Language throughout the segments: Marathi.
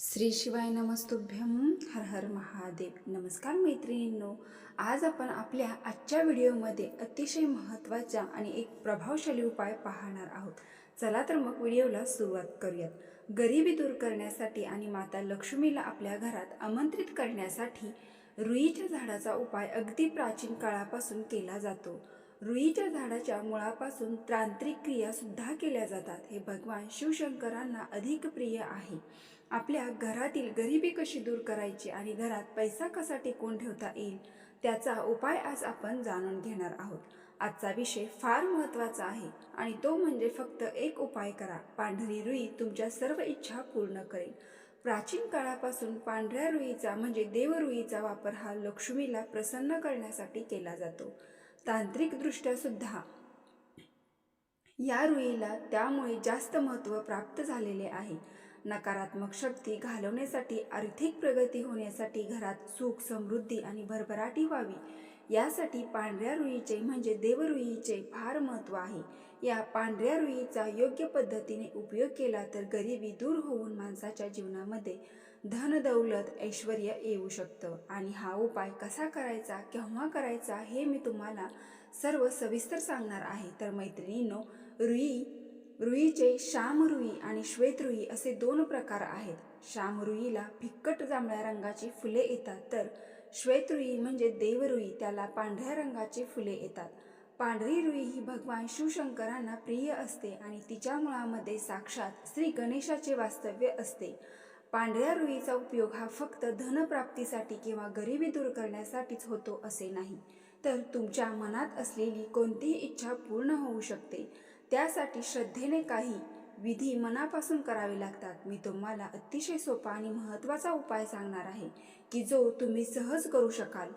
श्री शिवाय नमस्तुभ्यम हर हर महादेव. नमस्कार मैत्रिणींनो आज आपण आपल्या आजच्या व्हिडिओमध्ये अतिशय महत्त्वाचा आणि एक प्रभावशाली उपाय पाहणार आहोत. चला तर मग व्हिडिओला सुरुवात करूयात. गरिबी दूर करण्यासाठी आणि माता लक्ष्मीला आपल्या घरात आमंत्रित करण्यासाठी रुईच्या झाडाचा उपाय अगदी प्राचीन काळापासून केला जातो. रुईच्या झाडाच्या मुळापासून तांत्रिक क्रिया सुद्धा केल्या जातात. हे भगवान शिवशंकरांना अधिक प्रिय आहे. आपल्या घरातील गरिबी कशी दूर करायची आणि घरात पैसा कसा टिकवून ठेवता येईल त्याचा उपाय आज आपण जाणून घेणार आहोत. आजचा विषय फार महत्त्वाचा आहे आणि तो म्हणजे फक्त एक उपाय करा. पांढरी रुई तुमच्या सर्व इच्छा पूर्ण करेल. प्राचीन काळापासून पांढऱ्या रुईचा म्हणजे देवरुईचा वापर हा लक्ष्मीला प्रसन्न करण्यासाठी केला जातो. तांत्रिकदृष्ट्या सुद्धा. या रुईला त्यामुळे जास्त महत्त्व प्राप्त झालेले आहे. नकारात्मक शक्ती घालवण्यासाठी आर्थिक प्रगती होण्यासाठी घरात सुख समृद्धी आणि भरभराटी व्हावी. यासाठी पांढऱ्या रुईचे म्हणजे देवरुईचे फार महत्त्व आहे. या पांढऱ्या रुईचा योग्य पद्धतीने उपयोग केला तर गरिबी दूर होऊन माणसाच्या जीवनामध्ये धन दौलत ऐश्वर येऊ शकतं. आणि हा उपाय कसा करायचा केव्हा करायचा हे मी तुम्हाला सर्व सविस्तर सांगणार आहे. तर मैत्रिणींनो रुई रुईचे श्यामरुई आणि श्वेतरुई असे दोन प्रकार आहेत. श्यामरुईला फिक्कट जांभळ्या रंगाची फुले येतात. तर श्वेतरुई म्हणजे देवरुई त्याला पांढऱ्या रंगाची फुले येतात. पांढरी रुई ही भगवान शिवशंकरांना प्रिय असते आणि तिच्या मुळामध्ये साक्षात श्री गणेशाचे वास्तव्य असते. पांढऱ्या रुईचा उपयोग हा फक्त धनप्राप्तीसाठी किंवा गरिबी दूर करण्यासाठीच होतो असे नाही. तर तुमच्या मनात असलेली कोणतीही इच्छा पूर्ण होऊ शकते. त्यासाठी श्रद्धेने काही विधी मनापासून करावे लागतात. मी तुम्हाला अतिशय सोपा आणि महत्त्वाचा उपाय सांगणार आहे की जो तुम्ही सहज करू शकाल.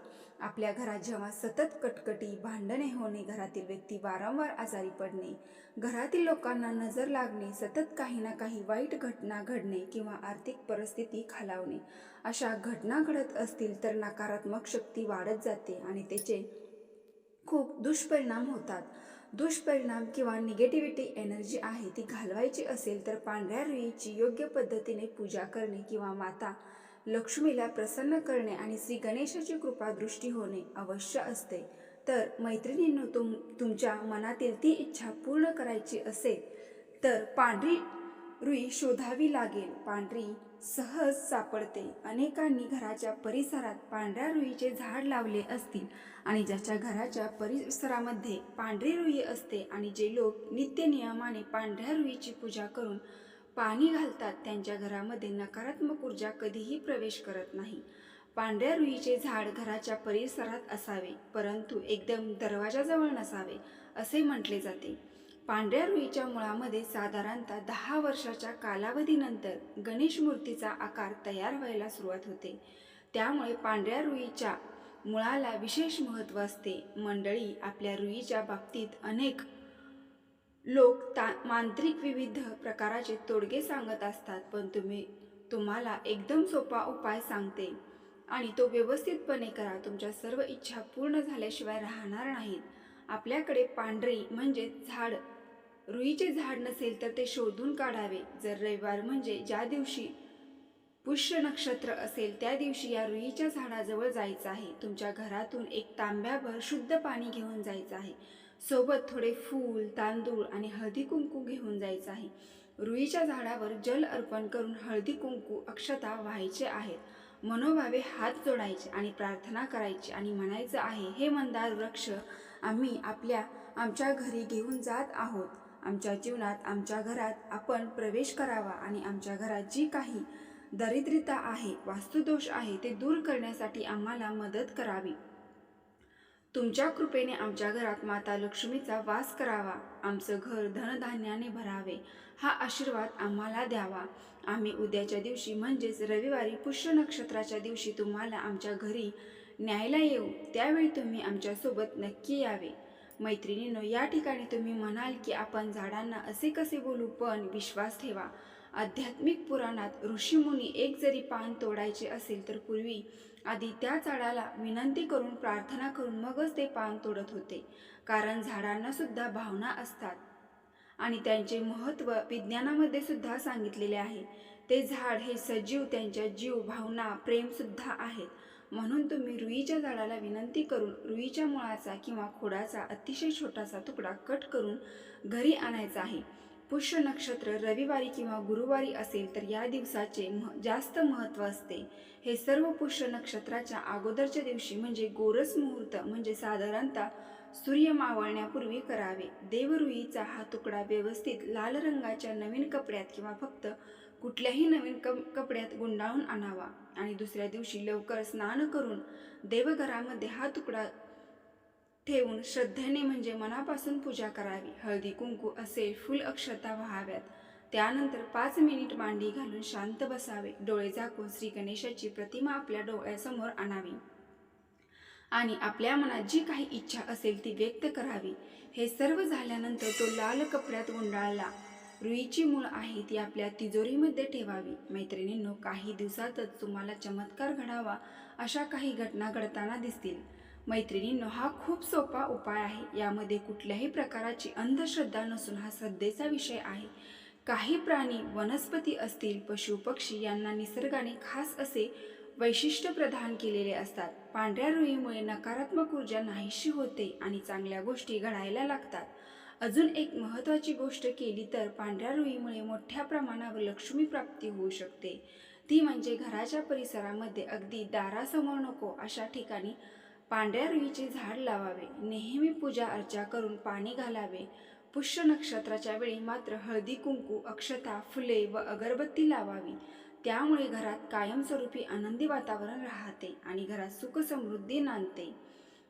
आपल्या घरात जेव्हा सतत कटकटी भांडणे होणे घरातील व्यक्ती वारंवार आजारी पडणे घरातील लोकांना नजर लागणे सतत काही ना काही वाईट घटना घडणे किंवा आर्थिक परिस्थिती खालावणे अशा घटना घडत असतील तर नकारात्मक शक्ती वाढत जाते आणि त्याचे खूप दुष्परिणाम होतात. दुष्परिणाम किंवा निगेटिव्हिटी एनर्जी आहे ती घालवायची असेल तर पांढऱ्या रुईची योग्य पद्धतीने पूजा करणे किंवा माता लक्ष्मीला प्रसन्न करणे आणि श्री गणेशाची कृपा दृष्टी होणे अवश्य असते. तर मैत्रिणींनो तुम तुमच्या मनातील ती इच्छा पूर्ण करायची असेल तर पांढरी रुई शोधावी लागेल. पांढरी सहज सापडते. अनेकांनी घराच्या परिसरात पांढऱ्या रुईचे झाड लावले असतील आणि ज्याच्या घराच्या परिसरामध्ये पांढरी रुई असते आणि जे लोक नित्य नियमाने पांढऱ्या रुईची पूजा करून पाणी घालतात त्यांच्या घरामध्ये नकारात्मक ऊर्जा कधीही प्रवेश करत नाही. पांढऱ्या रुईचे झाड घराच्या परिसरात असावे परंतु एकदम दरवाजाजवळ नसावे असे म्हटले जाते. पांढऱ्या रुईच्या मुळामध्ये साधारणतः दहा वर्षाच्या कालावधीनंतर गणेश मूर्तीचा आकार तयार व्हायला सुरुवात होते. त्यामुळे पांढऱ्या रुईच्या मुळाला विशेष महत्त्व असते. मंडळी आपल्या रुईच्या बाबतीत अनेक लोक ता मांत्रिक विविध प्रकाराचे तोडगे सांगत असतात पण तुम्ही तुम्हाला एकदम सोपा उपाय सांगते. आणि तो व्यवस्थितपणे करा तुमच्या सर्व इच्छा पूर्ण झाल्याशिवाय राहणार नाहीत. आपल्याकडे पांढरी म्हणजे झाड रुईचे झाड नसेल तर ते शोधून काढावे. जर रविवार म्हणजे ज्या दिवशी पुष्य नक्षत्र असेल त्या दिवशी या रुईच्या झाडाजवळ जायचं आहे. तुमच्या घरातून एक तांब्याभर शुद्ध पाणी घेऊन जायचं आहे. सोबत थोडे फूल तांदूळ आणि हळदी कुंकू घेऊन जायचं आहे. रुईच्या झाडावर जल अर्पण करून हळदी कुंकू अक्षता व्हायचे आहेत. मनोभावे हात जोडायचे आणि प्रार्थना करायची आणि म्हणायचं आहे हे मंदार वृक्ष आम्ही आपल्या आमच्या घरी घेऊन जात आहोत. आमच्या जीवनात आमच्या घरात आपण प्रवेश करावा आणि आमच्या घरात जी काही दरिद्रता आहे वास्तुदोष आहे ते दूर करण्यासाठी आम्हाला मदत करावी. तुमच्या कृपेने आमच्या घरात माता लक्ष्मीचा वास करावा आमचं घर धनधान्याने भरावे हा आशीर्वाद आम्हाला द्यावा. आम्ही उद्याच्या दिवशी म्हणजेच रविवारी पुष्य नक्षत्राच्या दिवशी तुम्हाला आमच्या घरी न्यायला येऊ. त्यावेळी तुम्ही आमच्यासोबत नक्की यावे. मैत्रिणींनो या ठिकाणी तुम्ही म्हणाल की आपण झाडांना असे कसे बोलू? पण विश्वास ठेवा. आध्यात्मिक पुराणात ऋषीमुनी एक जरी पान तोडायचे असेल तर पूर्वी आधी त्या झाडाला विनंती करून प्रार्थना करून मगच ते पान तोडत होते. कारण झाडांना सुद्धा भावना असतात. आणि त्यांचे महत्त्व विज्ञानामध्ये सुद्धा सांगितलेले आहे. ते झाड हे सजीव त्यांच्या जीव भावना प्रेमसुद्धा आहेत. म्हणून तुम्ही रुईच्या झाडाला विनंती करून रुईच्या मुळाचा किंवा खोडाचा अतिशय छोटासा तुकडा कट करून घरी आणायचा आहे. पुष्य नक्षत्र रविवारी किंवा गुरुवारी असेल तर या दिवसाचे मह जास्त महत्त्व असते. हे सर्व पुष्य नक्षत्राच्या अगोदरच्या दिवशी म्हणजे गोरस मुहूर्त म्हणजे साधारणतः सूर्य मावळण्यापूर्वी करावे. देवरुईचा हा तुकडा व्यवस्थित लाल रंगाच्या नवीन कपड्यात किंवा फक्त कुठल्याही नवीन कप कपड्यात गुंडाळून आणावा. आणि दुसऱ्या दिवशी लवकर स्नान करून देवघरामध्ये हा तुकडा ठेवून श्रद्धेने म्हणजे मनापासून पूजा करावी. हळदी कुंकू असेल फुल अक्षता व्हाव्यात. त्यानंतर पाच मिनिट मांडी घालून शांत बसावे. डोळे झाकून श्री गणेशाची प्रतिमा आपल्या डोळ्यासमोर आणावी. आणि आपल्या मनात जी काही इच्छा असेल ती व्यक्त करावी. हे सर्व झाल्यानंतर तो लाल कपड्यात गुंडाळला. रुईची मूळ आहे ती आपल्या तिजोरीमध्ये ठेवावी. मैत्रिणींनो काही दिवसातच तुम्हाला चमत्कार घडावा अशा काही घटना घडताना दिसतील. मैत्रिणींनो हा खूप सोपा उपाय आहे. यामध्ये कुठल्याही प्रकाराची अंधश्रद्धा नसून हा श्रद्धेचा विषय आहे. काही प्राणी वनस्पती असतील पशु पक्षी यांना निसर्गाने खास असे वैशिष्ट्य प्रदान केलेले असतात. पांढऱ्या रुईमुळे नकारात्मक ऊर्जा नाहीशी होते आणि चांगल्या गोष्टी घडायला लागतात. अजून एक महत्त्वाची गोष्ट केली तर पांढऱ्या रुईमुळे मोठ्या प्रमाणावर लक्ष्मी प्राप्ती होऊ शकते. ती म्हणजे घराच्या परिसरामध्ये अगदी दारासमोर नको अशा ठिकाणी पांढऱ्या रुईचे झाड लावावे. नेहमी पूजा अर्चा करून पाणी घालावे. पुष्य नक्षत्राच्या वेळी मात्र हळदी कुंकू अक्षता फुले व अगरबत्ती लावावी. त्यामुळे घरात कायमस्वरूपी आनंदी वातावरण राहते आणि घरात सुख समृद्धी नांदते.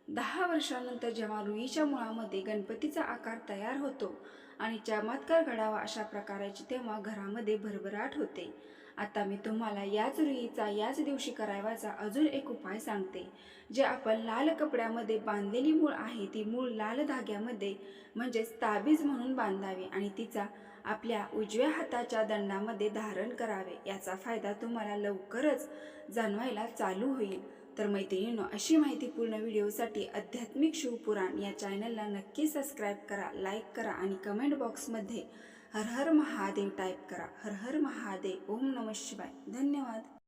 दहा वर्षानंतर जेव्हा रुईच्या मुळामध्ये गणपतीचा आकार तयार होतो आणि चमत्कार घडावा अशा प्रकाराची तेव्हा घरामध्ये भरभराट होते. आता मी तुम्हाला याच रुईचा याच दिवशी करावाचा अजून एक उपाय सांगते. जे आपण लाल कपड्यामध्ये बांधलेली मूळ आहे ती मूळ लाल धाग्यामध्ये म्हणजेच ताबीज म्हणून बांधावी आणि तिचा आपल्या उजव्या हाताच्या दंडामध्ये धारण करावे. याचा फायदा तुम्हाला लवकरच जाणवायला चालू होईल. तर मैत्रिणींनो अशी माहितीपूर्ण व्हिडिओसाठी आध्यात्मिक शिवपुराण या चॅनलला नक्की सबस्क्राईब करा लाईक करा आणि कमेंट बॉक्समध्ये हर हर महादेव टाईप करा. हर हर महादेव. ओम नम शिवाय. धन्यवाद.